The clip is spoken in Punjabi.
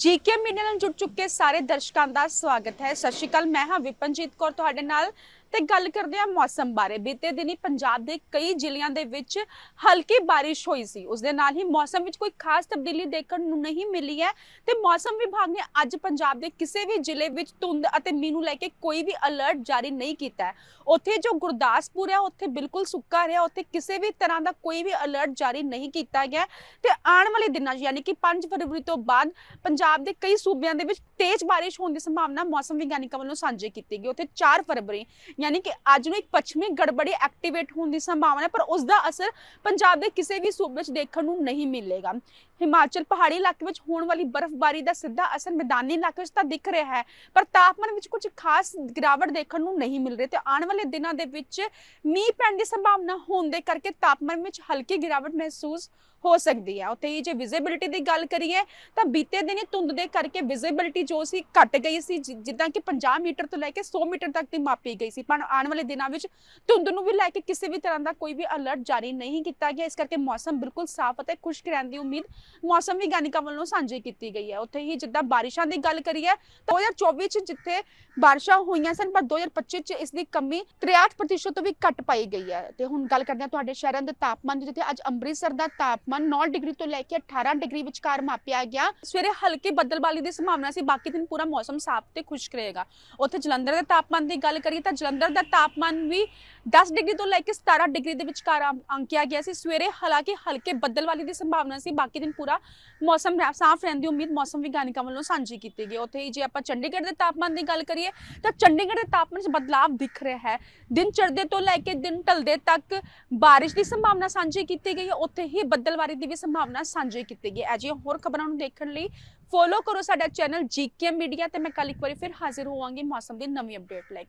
ਜੀਕੇ ਮੀਡੀਆ ਨਾਲ ਜੁੜ ਚੁੱਕੇ ਸਾਰੇ ਦਰਸ਼ਕਾਂ ਦਾ ਸਵਾਗਤ ਹੈ। ਸਤਿ ਸ਼੍ਰੀ ਅਕਾਲ, ਮੈਂ ਹਾਂ ਵਿਪਨਜੀਤ ਕੌਰ, ਤੁਹਾਡੇ ਨਾਲ ਤੇ ਗੱਲ ਕਰਦੇ ਹਾਂ ਮੌਸਮ ਬਾਰੇ। ਬੀਤੇ ਦਿਨੀ ਪੰਜਾਬ ਦੇ ਕਈ ਜ਼ਿਲ੍ਹਿਆਂ ਦੇ ਵਿੱਚ ਹਲਕੀ ਬਾਰਿਸ਼ ਹੋਈ ਸੀ। ਉਸ ਦੇ ਨਾਲ ਹੀ ਮੌਸਮ ਵਿੱਚ ਕੋਈ ਖਾਸ ਤਬਦੀਲੀ ਦੇਖਣ ਨੂੰ ਨਹੀਂ ਮਿਲੀ ਹੈ। ਤੇ ਮੌਸਮ ਵਿਭਾਗ ਨੇ ਅੱਜ ਪੰਜਾਬ ਦੇ ਕਿਸੇ ਵੀ ਜ਼ਿਲ੍ਹੇ ਵਿੱਚ ਧੁੰਦ ਅਤੇ ਮੀਂਹ ਨੂੰ ਲੈ ਕੇ ਕੋਈ ਵੀ ਅਲਰਟ ਜਾਰੀ ਨਹੀਂ ਕੀਤਾ ਹੈ। ਉੱਥੇ ਜੋ ਗੁਰਦਾਸਪੁਰ ਹੈ, ਉੱਥੇ ਬਿਲਕੁਲ ਸੁੱਕਾ ਰਿਹਾ। ਉੱਥੇ ਕਿਸੇ ਵੀ ਤਰ੍ਹਾਂ ਦਾ ਕੋਈ ਵੀ ਅਲਰਟ ਜਾਰੀ ਨਹੀਂ ਕੀਤਾ ਗਿਆ। ਤੇ ਆਉਣ ਵਾਲੇ ਦਿਨਾਂ 'ਚ ਯਾਨੀ ਕਿ 5 ਫਰਵਰੀ ਤੋਂ ਬਾਅਦ ਪੰਜਾਬ ਦੇ ਕਈ ਸੂਬਿਆਂ ਦੇ ਵਿੱਚ ਤੇਜ਼ ਬਾਰਿਸ਼ ਹੋਣ ਦੀ ਸੰਭਾਵਨਾ ਮੌਸਮ ਵਿਗਿਆਨੀਆਂ ਵੱਲੋਂ ਸਾਂਝੀ ਕੀਤੀ ਗਈ। ਉੱਥੇ 4 ਫਰਵਰੀ ਯਾਨੀ ਕਿ ਅੱਜ ਨੂੰ ਇੱਕ ਪੱਛਮੀ ਗੜਬੜੀ ਐਕਟੀਵੇਟ ਹੋਣ ਦੀ ਸੰਭਾਵਨਾ ਪਰ ਉਸ ਦਾ ਅਸਰ ਪੰਜਾਬ ਦੇ ਕਿਸੇ ਵੀ ਸੂਬੇ 'ਚ ਦੇਖਣ ਨੂੰ ਨਹੀਂ ਮਿਲੇਗਾ। ਹਿਮਾਚਲ ਪਹਾੜੀ ਇਲਾਕੇ ਵਿੱਚ ਹੋਣ ਵਾਲੀ ਬਰਫ਼ਬਾਰੀ ਦਾ ਸਿੱਧਾ ਅਸਰ ਮੈਦਾਨੀ ਇਲਾਕੇ 'ਚ ਤਾਂ ਦਿਖ ਰਿਹਾ ਹੈ, ਪਰ ਤਾਪਮਾਨ ਵਿੱਚ ਕੁਝ ਖਾਸ ਗਿਰਾਵਟ ਦੇਖਣ ਨੂੰ ਨਹੀਂ ਮਿਲ ਰਹੀ ਤੇ ਆਉਣ ਵਾਲੇ ਦਿਨਾਂ ਦੇ ਵਿੱਚ ਮੀਂਹ ਪੈਣ ਦੀ ਸੰਭਾਵਨਾ ਹੋਣ ਦੇ ਕਰਕੇ ਤਾਪਮਾਨ ਵਿੱਚ ਹਲਕੀ ਗਿਰਾਵਟ ਮਹਿਸੂਸ ਹੋ ਸਕਦੀ ਹੈ। ਉੱਥੇ ਹੀ ਜੇ ਵਿਜ਼ਿਬਿਲਿਟੀ ਦੀ ਗੱਲ ਕਰੀਏ, ਤਾਂ ਬੀਤੇ ਦਿਨੀ ਧੁੰਦ ਦੇ ਕਰਕੇ ਵਿਜ਼ਿਬਿਲਿਟੀ ਜੋ ਸੀ ਘਟ ਗਈ ਸੀ ਜਿੱਦਾਂ ਕਿ 50 ਮੀਟਰ ਤੋਂ ਲੈ ਕੇ 100 ਮੀਟਰ ਤੱਕ ਦੀ ਮਾਪੀ ਗਈ ਸੀ, ਪਰ ਆਉਣ ਵਾਲੇ ਦਿਨਾਂ ਵਿੱਚ ਧੁੰਦ ਨੂੰ ਵੀ ਲੈ ਕੇ ਕਿਸੇ ਵੀ ਤਰ੍ਹਾਂ ਦਾ ਕੋਈ ਵੀ ਅਲਰਟ ਜਾਰੀ ਨਹੀਂ ਕੀਤਾ ਗਿਆ। ਇਸ ਕਰਕੇ ਮੌਸਮ ਬਿਲਕੁਲ ਸਾਫ਼ ਅਤੇ ਖੁਸ਼ਕ ਰਹਿਣ ਦੀ ਉਮੀਦ ਮੌਸਮ ਵਿਗਿਆਨੀਆਂ ਵੱਲੋਂ ਸਾਂਝੀ ਕੀਤੀ ਗਈ ਹੈ। ਉੱਥੇ ਹੀ ਜਿੱਦਾਂ ਬਾਰਿਸ਼ਾਂ ਦੀ ਗੱਲ ਕਰੀਏ, ਤਾਂ 2024 ਚ ਜਿੱਥੇ ਬਾਰਿਸ਼ਾਂ ਹੋਈਆਂ ਸਨ, ਪਰ 2025 ਚ ਇਸ ਦੀ ਕਮੀ 63% ਤੋਂ ਵੀ ਘੱਟ ਪਾਈ ਗਈ ਹੈ। ਤੇ ਹੁਣ ਗੱਲ ਕਰਦੇ ਹਾਂ ਤੁਹਾਡੇ ਸ਼ਹਿਰਾਂ ਦੇ ਤਾਪਮਾਨ ਦੀ, ਜਿੱਥੇ ਅੱਜ ਅੰਮ੍ਰਿਤਸਰ ਦਾ ਤਾਪਮਾਨ 9 ਡਿਗਰੀ ਤੋਂ ਲੈ ਕੇ 18 ਡਿਗਰੀ ਵਿਚਕਾਰ ਮਾਪਿਆ ਗਿਆ। ਸਵੇਰੇ ਹਲਕੀ ਬੱਦਲਬਾਲੀ ਦੀ ਸੰਭਾਵਨਾ ਸੀ, ਬਾਕੀ ਦਿਨ ਪੂਰਾ ਮੌਸਮ ਸਾਫ਼ ਤੇ ਖੁਸ਼ਕ ਰਹੇਗਾ। ਉੱਥੇ ਜਲੰਧਰ ਦੇ ਤਾਪਮਾਨ ਦੀ ਗੱਲ ਕਰੀਏ, ਤਾਂ ਜਲੰਧਰ ਦਾ ਤਾਪਮਾਨ ਵੀ 10 ਡਿਗਰੀ ਤੋਂ ਲੈ ਕੇ 17 ਡਿਗਰੀ ਦੇ ਵਿਚਕਾਰ ਅੰਕ- ਅੰਕਿਆ ਗਿਆ ਸੀ। ਸਵੇਰੇ ਹਾਲਾਂਕਿ ਹਲਕੇ ਬੱਦਲਬਾਲੀ ਦੀ ਸੰਭਾਵਨਾ ਸੀ, ਬਾਕੀ ਦਿਨ ਪੂਰਾ ਮੌਸਮ ਰਹਿ- ਸਾਫ਼ ਰਹਿਣ ਦੀ ਉਮੀਦ ਮੌਸਮ ਵਿਗਿਆਨੀਆਂ ਵੱਲੋਂ ਸਾਂਝੀ ਕੀਤੀ ਗਈ। ਉੱਥੇ ਹੀ ਜੇ ਆਪਾਂ ਚੰਡੀਗੜ੍ਹ ਦੇ ਤਾਪਮਾਨ ਦੀ ਗੱਲ ਕਰੀਏ, ਤਾਂ ਚੰਡੀਗੜ੍ਹ ਦੇ ਤਾਪਮਾਨ 'ਚ ਬਦਲਾਅ ਦਿਖ ਰਿਹਾ ਹੈ। ਦਿਨ ਚੜ੍ਹਦੇ ਤੋਂ ਲੈ ਕੇ ਦਿਨ ਢਲਦੇ ਤੱਕ ਬਾਰਿਸ਼ ਦੀ ਸੰਭਾਵਨਾ ਸਾਂਝੀ ਕੀਤੀ ਗਈ ਹੈ। ਉੱਥੇ ਹੀ ਬੱਦਲਬਾਰੀ ਦੀ ਵੀ ਸੰਭਾਵਨਾ ਸਾਂਝੀ ਕੀਤੀ ਗਈ ਹੈ। ਅਜਿਹੀਆਂ ਹੋਰ ਖਬਰਾਂ ਨੂੰ ਦੇਖਣ ਲਈ ਫੋਲੋ ਕਰੋ ਸਾਡਾ ਚੈਨਲ ਜੀਕੇ ਮੀਡੀਆ ਤੇ ਮੈਂ ਕੱਲ ਇੱਕ ਵਾਰੀ ਫਿਰ ਹਾਜ਼ਰ ਹੋਵਾਂਗੀ ਮੌਸਮ ਦੀ ਨਵੀਂ ਅਪਡੇਟ ਲੈ ਕੇ।